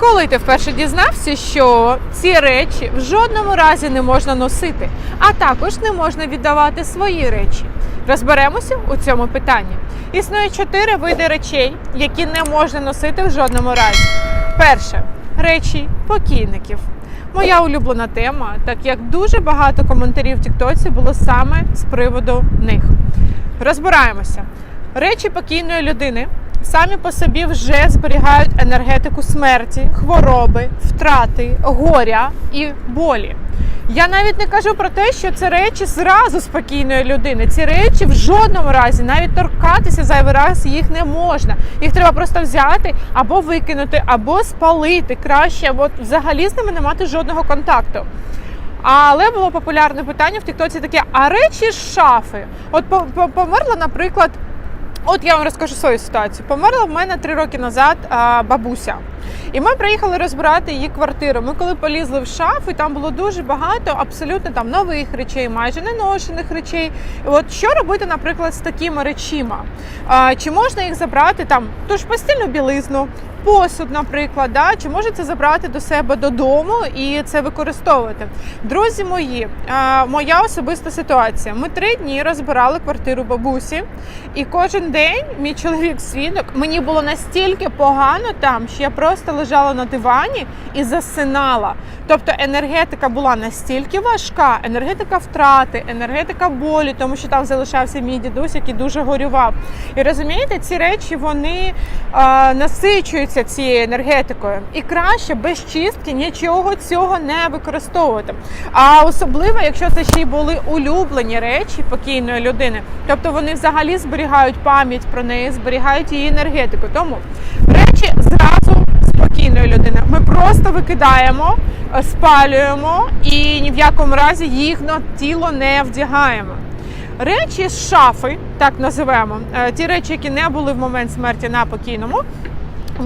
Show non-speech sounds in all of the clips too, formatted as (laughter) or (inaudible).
Коли ти вперше дізнався, що ці речі в жодному разі не можна носити, а також не можна віддавати свої речі. Розберемося у цьому питанні. Існує чотири види речей, які не можна носити в жодному разі. Перше речі покійників. Моя улюблена тема, так як дуже багато коментарів в Тіктоці було саме з приводу них. Розбираємося. Речі покійної людини самі по собі вже зберігають енергетику смерті, хвороби, втрати, горя і болі. Я навіть не кажу про те, що це речі зразу спокійної людини. Ці речі в жодному разі навіть торкатися зайвий раз їх не можна. Їх треба просто взяти або викинути, або спалити краще, або взагалі з ними не мати жодного контакту. Але було популярне питання в Тіктоці таке: а речі з шафи? От по- по- померла, наприклад, от я вам розкажу свою ситуацію. Померла в мене три роки назад а, бабуся. І ми приїхали розбирати її квартиру. Ми коли полізли в шафи, там було дуже багато абсолютно там нових речей, майже неношених речей. І от що робити, наприклад, з такими речима? А, чи можна їх забрати там ту ж постільну білизну? Посуд, наприклад, да? чи може це забрати до себе додому і це використовувати? Друзі мої, моя особиста ситуація. Ми три дні розбирали квартиру бабусі, і кожен день мій чоловік свідок мені було настільки погано там, що я просто лежала на дивані і засинала. Тобто енергетика була настільки важка, енергетика втрати, енергетика болі, тому що там залишався мій дідусь, який дуже горював. І розумієте, ці речі вони а, насичуються цією енергетикою. І краще без чистки нічого цього не використовувати. А особливо, якщо це ще й були улюблені речі покійної людини, тобто вони взагалі зберігають пам'ять про неї, зберігають її енергетику. Тому речі зразу спокійної людини. Ми просто викидаємо, спалюємо і ні в якому разі їх на тіло не вдягаємо. Речі з шафи, так називаємо, е, ті речі, які не були в момент смерті на покійному.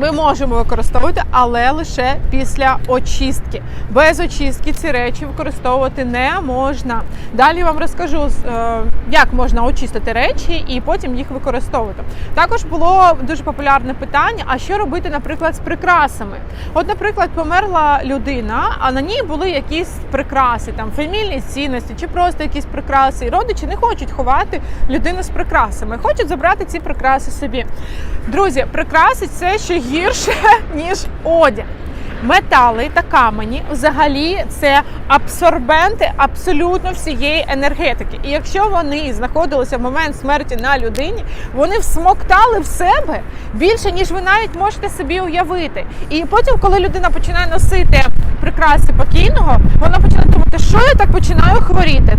Ми можемо використовувати, але лише після очистки. Без очистки ці речі використовувати не можна. Далі вам розкажу, е, як можна очистити речі і потім їх використовувати. Також було дуже популярне питання: а що робити, наприклад, з прикрасами? От, наприклад, померла людина, а на ній були якісь прикраси, там фамільні цінності чи просто якісь прикраси. І родичі не хочуть ховати людину з прикрасами, хочуть забрати ці прикраси собі. Друзі, прикраси це ще гірше, (laughs) ніж одяг. Метали та камені взагалі це абсорбенти абсолютно всієї енергетики. І якщо вони знаходилися в момент смерті на людині, вони всмоктали в себе більше, ніж ви навіть можете собі уявити. І потім, коли людина починає носити прикраси покійного, вона починає думати, що я так починаю.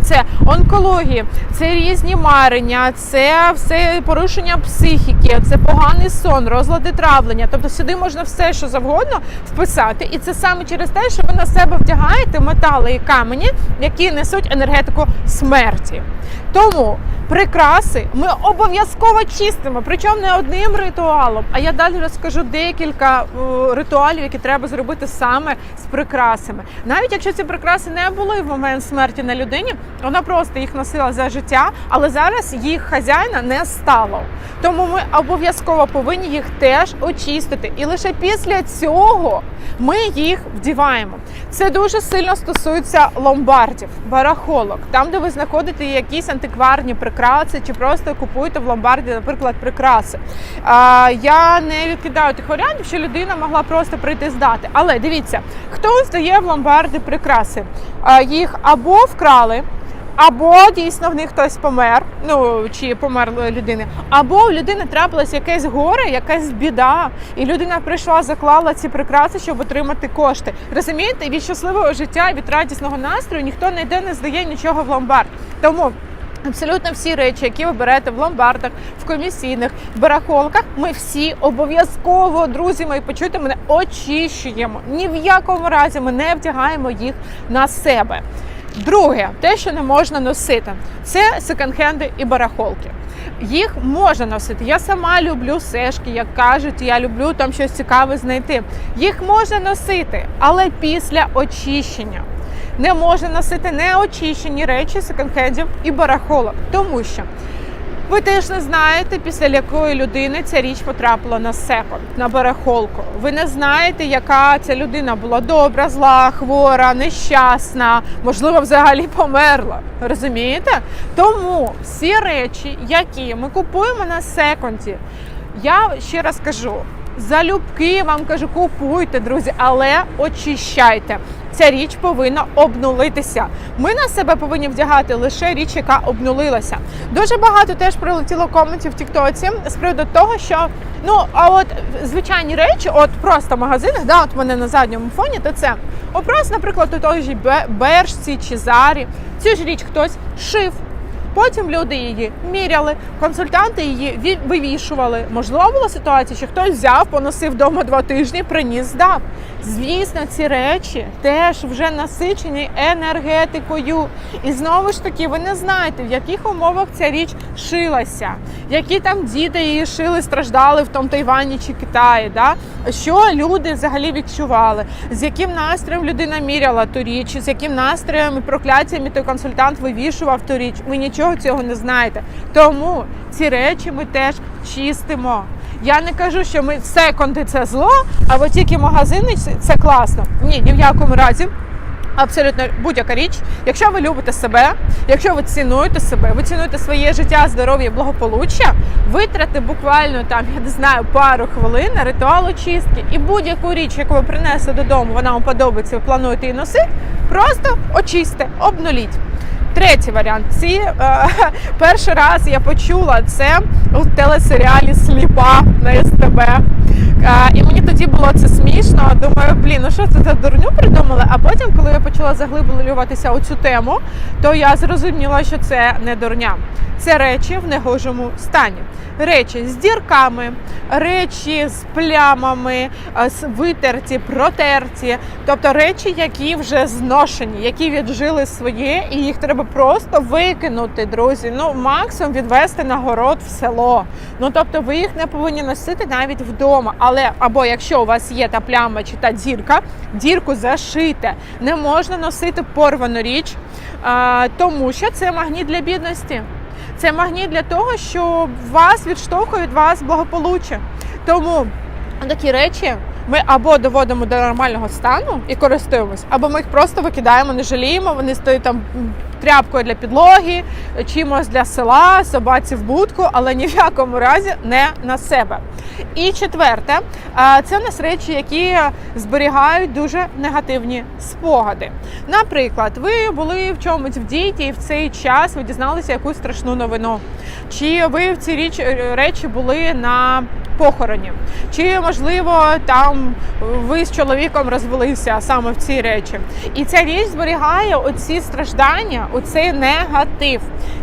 Це онкології, це різні марення, це все порушення психіки, це поганий сон, розлади травлення. Тобто сюди можна все, що завгодно вписати. І це саме через те, що ви на себе вдягаєте метали і камені, які несуть енергетику смерті. Тому прикраси ми обов'язково чистимо, причому не одним ритуалом. А я далі розкажу декілька е, ритуалів, які треба зробити саме з прикрасами. Навіть якщо ці прикраси не були в момент смерті на людині, вона просто їх носила за життя, але зараз їх хазяїна не стало. Тому ми обов'язково повинні їх теж очистити. І лише після цього ми їх вдіваємо. Це дуже сильно стосується ломбардів, барахолок, там, де ви знаходите якісь антикварні прикраси, чи просто купуєте в ломбарді, наприклад, прикраси. А, я не відкидаю тих варіантів, що людина могла просто прийти здати. Але дивіться, хто здає в ломбарди прикраси? А, їх або вкрали. Або дійсно в них хтось помер, ну чи померла людина, або у людини трапилось якесь горе, якась біда, і людина прийшла, заклала ці прикраси, щоб отримати кошти. Розумієте, від щасливого життя, від радісного настрою ніхто не йде, не здає нічого в ломбард. Тому Абсолютно всі речі, які ви берете в ломбардах, в комісійних, барахолках, ми всі обов'язково, друзі мої, почуйте мене, очищуємо. Ні в якому разі ми не вдягаємо їх на себе. Друге, те, що не можна носити, це секонд-хенди і барахолки. Їх можна носити. Я сама люблю сешки, як кажуть, я люблю там щось цікаве знайти. Їх можна носити, але після очищення. Не можна носити неочищені речі секонд-хендів і барахолок, тому що Ви теж не знаєте, після якої людини ця річ потрапила на секонд, на барахолку. Ви не знаєте, яка ця людина була добра, зла, хвора, нещасна, можливо, взагалі померла. Розумієте? Тому всі речі, які ми купуємо на секонді, я ще раз кажу. Залюбки вам кажу, купуйте, друзі, але очищайте. Ця річ повинна обнулитися. Ми на себе повинні вдягати лише річ, яка обнулилася. Дуже багато теж прилетіло коментів в Тіктоці з приводу того, що ну а от звичайні речі, от просто в магазинах, да, от мене на задньому фоні, то це от просто, наприклад, у той же Бершці чи Зарі. Цю ж річ хтось шив. Потім люди її міряли, консультанти її вивішували. Можливо, була ситуація, що хтось взяв, поносив вдома два тижні, приніс, здав. Звісно, ці речі теж вже насичені енергетикою. І знову ж таки, ви не знаєте, в яких умовах ця річ шилася, які там діти її шили, страждали в тому Тайвані чи Китаї. Да? Що люди взагалі відчували, з яким настроєм людина міряла ту річ, з яким настроєм і прокляттями той консультант вивішував ту річ. Ви нічого цього не знаєте. Тому ці речі ми теж чистимо. Я не кажу, що ми секонди це зло, а от тільки магазини це- класно. Ні, ні в якому разі. Абсолютно будь-яка річ. Якщо ви любите себе, якщо ви цінуєте себе, ви цінуєте своє життя, здоров'я, благополуччя, витрати буквально там, я не знаю, пару хвилин на ритуал очистки. І будь-яку річ, яку ви принесли додому, вона вам подобається, ви плануєте її носити, просто очисти, обнуліть. Третій варіант. Ці е, (laughs) перший раз я почула це у телесеріалі Сліпа на СТБ. Е, і мені тоді було це смішно. Думаю, блін, ну що це за дурню придумали? А потім, коли я почала заглиблюватися у цю тему, то я зрозуміла, що це не дурня. Це речі в негожому стані. Речі з дірками, речі з плямами, е, витерті, протерті, тобто речі, які вже зношені, які віджили своє, і їх треба просто викинути, друзі. Ну, максимум відвести на город в село. Ну тобто, ви їх не повинні носити навіть вдома. Але або якщо у вас є та пляма чи та дірка, дірку зашите. Не можна носити порвану річ, а, тому що це магніт для бідності. Це магніт для того, щоб вас відштовхує від вас благополуччя. Тому такі речі ми або доводимо до нормального стану і користуємось, або ми їх просто викидаємо, не жаліємо. Вони стоять там тряпкою для підлоги, чимось для села, собаці в будку, але ні в якому разі не на себе. І четверте, це у нас речі, які зберігають дуже негативні спогади. Наприклад, ви були в чомусь в діті, і в цей час ви дізналися якусь страшну новину. Чи ви в ці речі були на похороні? Чи можливо там ви з чоловіком розвелися саме в ці речі? І ця річ зберігає оці страждання, оцей негатив.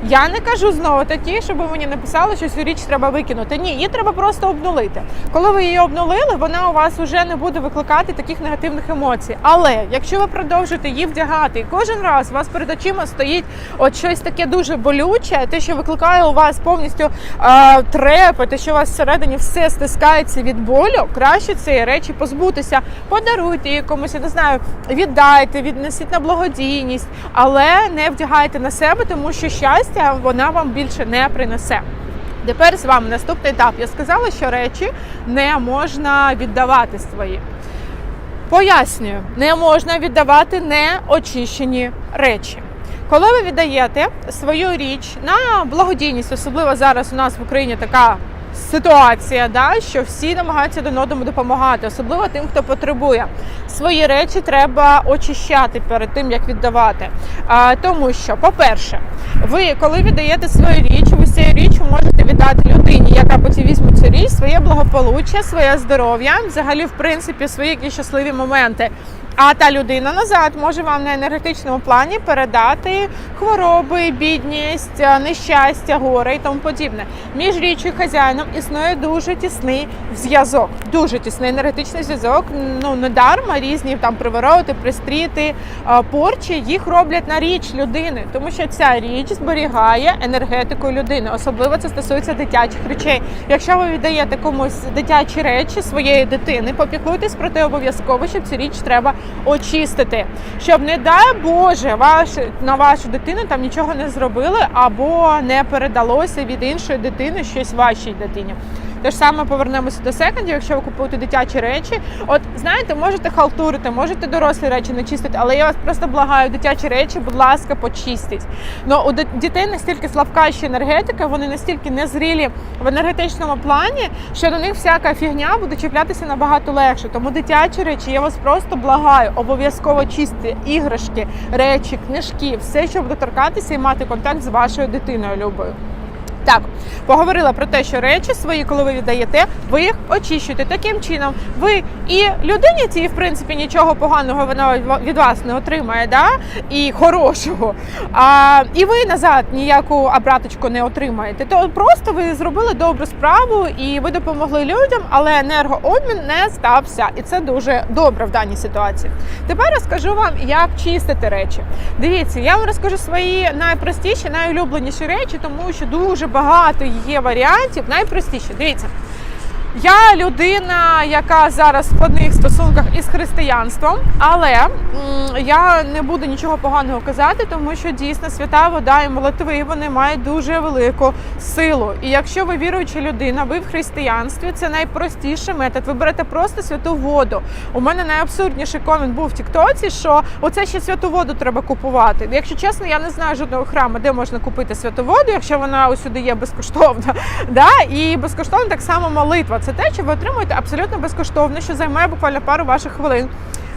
Я не кажу знову таки, щоб ви мені написали, що цю річ треба викинути. Ні, її треба просто обнулити. Коли ви її обнулили, вона у вас вже не буде викликати таких негативних емоцій. Але якщо ви продовжуєте її вдягати, і кожен раз у вас перед очима стоїть от щось таке дуже болюче, те, що викликає у вас повністю е, трепет, те, що у вас всередині все стискається від болю, краще цієї речі позбутися. Подаруйте її комусь, я не знаю, віддайте, віднесіть на благодійність, але не вдягайте на себе, тому що щастя вона вам більше не принесе. Тепер з вами наступний етап. Я сказала, що речі не можна віддавати свої. Пояснюю, не можна віддавати неочищені речі. Коли ви віддаєте свою річ на благодійність, особливо зараз у нас в Україні така ситуація, да, що всі намагаються один одному допомагати, особливо тим, хто потребує. Свої речі треба очищати перед тим, як віддавати. А, тому що, по-перше, ви коли віддаєте свою річ, ви цією річчю можете віддати людині, яка потім візьме цю річ, своє благополуччя, своє здоров'я, взагалі, в принципі, свої якісь щасливі моменти. А та людина назад може вам на енергетичному плані передати хвороби, бідність, е, нещастя, горе і тому подібне. Між річчю хазяїном існує дуже тісний зв'язок, дуже тісний енергетичний зв'язок. Ну не дарма різні там привороти, пристріти, е, порчі їх роблять на річ людини, тому що ця річ зберігає енергетику людини. Особливо це стосується дитячих речей. Якщо ви віддаєте комусь дитячі речі своєї дитини, попіклуйтесь про те обов'язково, щоб цю річ треба очистити, щоб, не дай Боже, ваш, на вашу дитину там нічого не зробили або не передалося від іншої дитини щось вашій дитині. Те ж саме повернемося до секондів, якщо ви купуєте дитячі речі. От знаєте, можете халтурити, можете дорослі речі не чистити, але я вас просто благаю, дитячі речі, будь ласка, почистіть. Ну у дітей настільки слабка ще енергетика, вони настільки незрілі в енергетичному плані, що до них всяка фігня буде чіплятися набагато легше. Тому дитячі речі, я вас просто благаю, обов'язково чистити іграшки, речі, книжки, все, що буде торкатися і мати контакт з вашою дитиною любою. Так, поговорила про те, що речі свої, коли ви віддаєте, ви їх очищуєте. Таким чином, ви і людині цій, в принципі, нічого поганого вона від вас не отримає, да? і хорошого. А, і ви назад ніяку обраточку не отримаєте. То просто ви зробили добру справу і ви допомогли людям, але енергообмін не стався. І це дуже добре в даній ситуації. Тепер розкажу вам, як чистити речі. Дивіться, я вам розкажу свої найпростіші, найулюбленіші речі, тому що дуже багато є варіантів. Найпростіші. Дивіться. Я людина, яка зараз в складних стосунках із християнством, але я не буду нічого поганого казати, тому що дійсно свята вода і молитви вони мають дуже велику силу. І якщо ви віруюча людина, ви в християнстві, це найпростіший метод. Ви берете просто святу воду. У мене найабсурдніший комент був в Тіктоці, що оце ще святу воду треба купувати. Якщо чесно, я не знаю жодного храму, де можна купити святу воду, якщо вона усюди є безкоштовна. (laughs) Да? І безкоштовно так само молитва. Це те, що ви отримуєте абсолютно безкоштовно, що займає буквально пару ваших хвилин.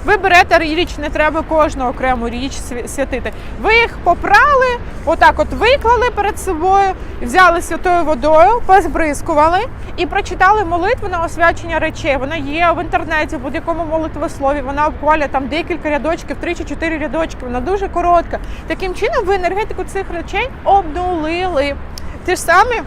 Ви берете річ, не треба кожну окрему річ свя- святити. Ви їх попрали, отак от виклали перед собою, взяли святою водою, позбризкували і прочитали молитву на освячення речей. Вона є в інтернеті, в будь-якому молитвослові. Вона буквально там декілька рядочків, три чи чотири рядочки. Вона дуже коротка. Таким чином, ви енергетику цих речей обнулили. Ті ж самі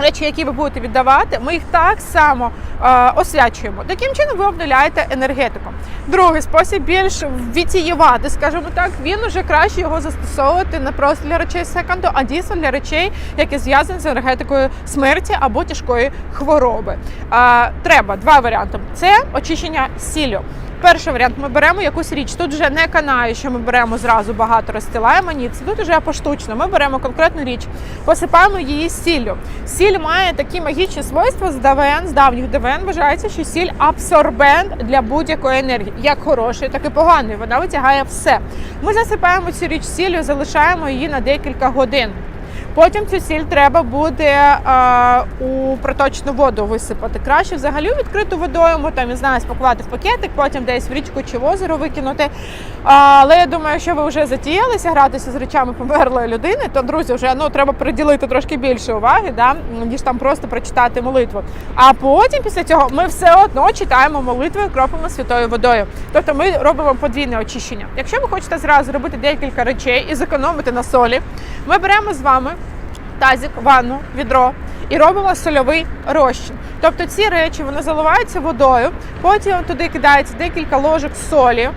речі, які ви будете віддавати, ми їх так само е, освячуємо. Таким чином ви обнуляєте енергетику. Другий спосіб більш вітіювати, скажімо так, він уже краще його застосовувати не просто для речей секонду, а дійсно для речей, які зв'язані з енергетикою смерті або тяжкої хвороби. Е, треба два варіанти: це очищення сіллю. Перший варіант ми беремо якусь річ. Тут вже не канаю, що ми беремо зразу багато розстилаємо. Ні, це тут вже поштучно. Ми беремо конкретну річ, посипаємо її сіллю. Сіль має такі магічні свойства з ДВН, з давніх ДВН. Вважається, що сіль абсорбент для будь-якої енергії, як хорошої, так і поганої. Вона витягає все. Ми засипаємо цю річ сіллю, залишаємо її на декілька годин. Потім цю сіль треба буде е, у проточну воду висипати. Краще взагалі відкриту водойму, там, не знаю, спакувати в пакетик, потім десь в річку чи в озеро викинути. А, але я думаю, якщо ви вже затіялися гратися з речами померлої людини, то, друзі, вже ну, треба приділити трошки більше уваги, да, ніж там просто прочитати молитву. А потім, після цього, ми все одно читаємо молитву і кропимо святою водою. Тобто ми робимо подвійне очищення. Якщо ви хочете зразу робити декілька речей і зекономити на солі, ми беремо з вами тазик, ванну, відро і робимо сольовий розчин. Тобто ці речі вони заливаються водою, потім туди кидається декілька ложок солі.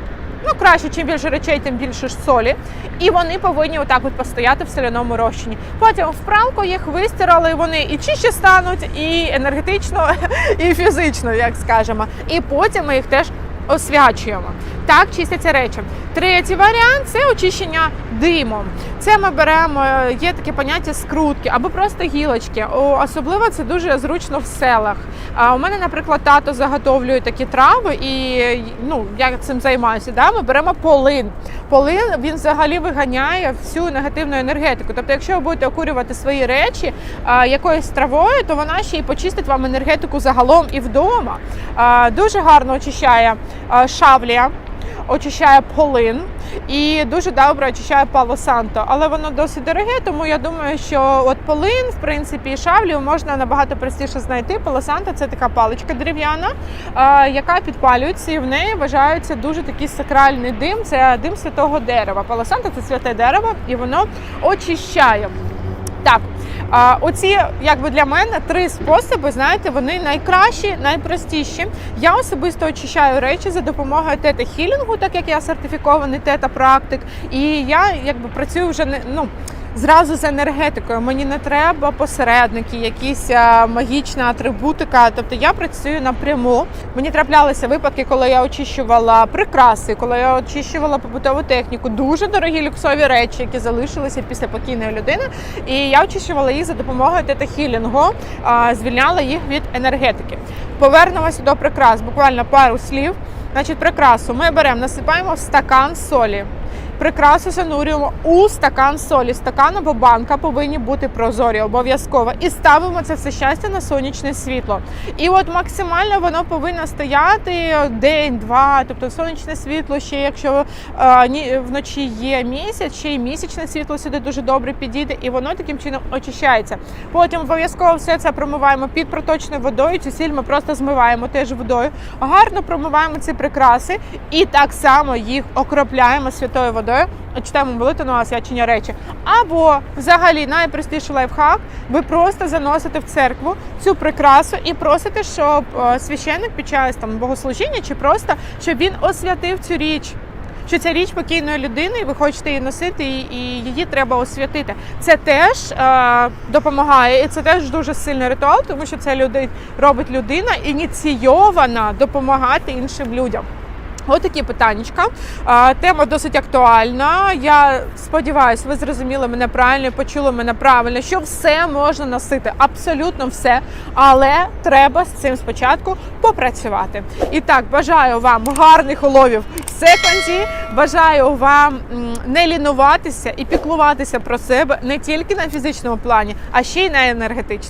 Ну, краще, чим більше речей, тим більше ж солі. І вони повинні отак от постояти в соляному розчині. Потім в пралку їх вистирали, вони і чище стануть, і енергетично, (laughs) і фізично, як скажемо. І потім ми їх теж освячуємо. Так чистяться речі. Третій варіант це очищення димом. Це ми беремо, є таке поняття скрутки або просто гілочки. Особливо це дуже зручно в селах. А у мене, наприклад, тато заготовлює такі трави, і ну я цим займаюся. Да? Ми беремо полин. Полин він взагалі виганяє всю негативну енергетику. Тобто, якщо ви будете окурювати свої речі а, якоюсь травою, то вона ще й почистить вам енергетику загалом і вдома. А, дуже гарно очищає а, шавлія очищає полин і дуже добре очищає пало санто. Але воно досить дороге, тому я думаю, що от полин, в принципі, і шавлію можна набагато простіше знайти. Пало санто це така паличка дерев'яна, яка підпалюється, і в неї вважається дуже такий сакральний дим. Це дим святого дерева. Пало санто це святе дерево, і воно очищає. Так, а, оці, якби для мене, три способи, знаєте, вони найкращі, найпростіші. Я особисто очищаю речі за допомогою тета хілінгу, так як я сертифікований тета практик. І я якби працюю вже не ну. Зразу з енергетикою. Мені не треба посередники, якісь магічна атрибутика. Тобто я працюю напряму. Мені траплялися випадки, коли я очищувала прикраси, коли я очищувала побутову техніку, дуже дорогі люксові речі, які залишилися після покійної людини. І я очищувала їх за допомогою тета-хілінгу, звільняла їх від енергетики. Повернемося до прикрас. Буквально пару слів. Значить, прикрасу ми беремо, насипаємо в стакан солі. Прикрасу занурюємо у стакан солі. Стакан або банка повинні бути прозорі, обов'язково. І ставимо це все щастя на сонячне світло. І от максимально воно повинно стояти день-два. Тобто сонячне світло, ще якщо е, вночі є місяць, ще й місячне світло сюди дуже добре підійде, і воно таким чином очищається. Потім обов'язково все це промиваємо під проточною водою. Цю сіль ми просто змиваємо теж водою. Гарно промиваємо ці прикраси і так само їх окропляємо святою водою. Читаємо молитву на освячення речі. Або взагалі найпростіший лайфхак. Ви просто заносите в церкву цю прикрасу і просите, щоб е, священник під час там богослужіння чи просто щоб він освятив цю річ. Що ця річ покійної людини, і ви хочете її носити, і її треба освятити. Це теж е, допомагає, і це теж дуже сильний ритуал, тому що це люди робить людина ініційована допомагати іншим людям. Ось такі питаннячка. Тема досить актуальна. Я сподіваюся, ви зрозуміли мене правильно, почули мене правильно, що все можна носити, абсолютно все. Але треба з цим спочатку попрацювати. І так, бажаю вам гарних уловів в секонді. Бажаю вам не лінуватися і піклуватися про себе не тільки на фізичному плані, а ще й на енергетичному.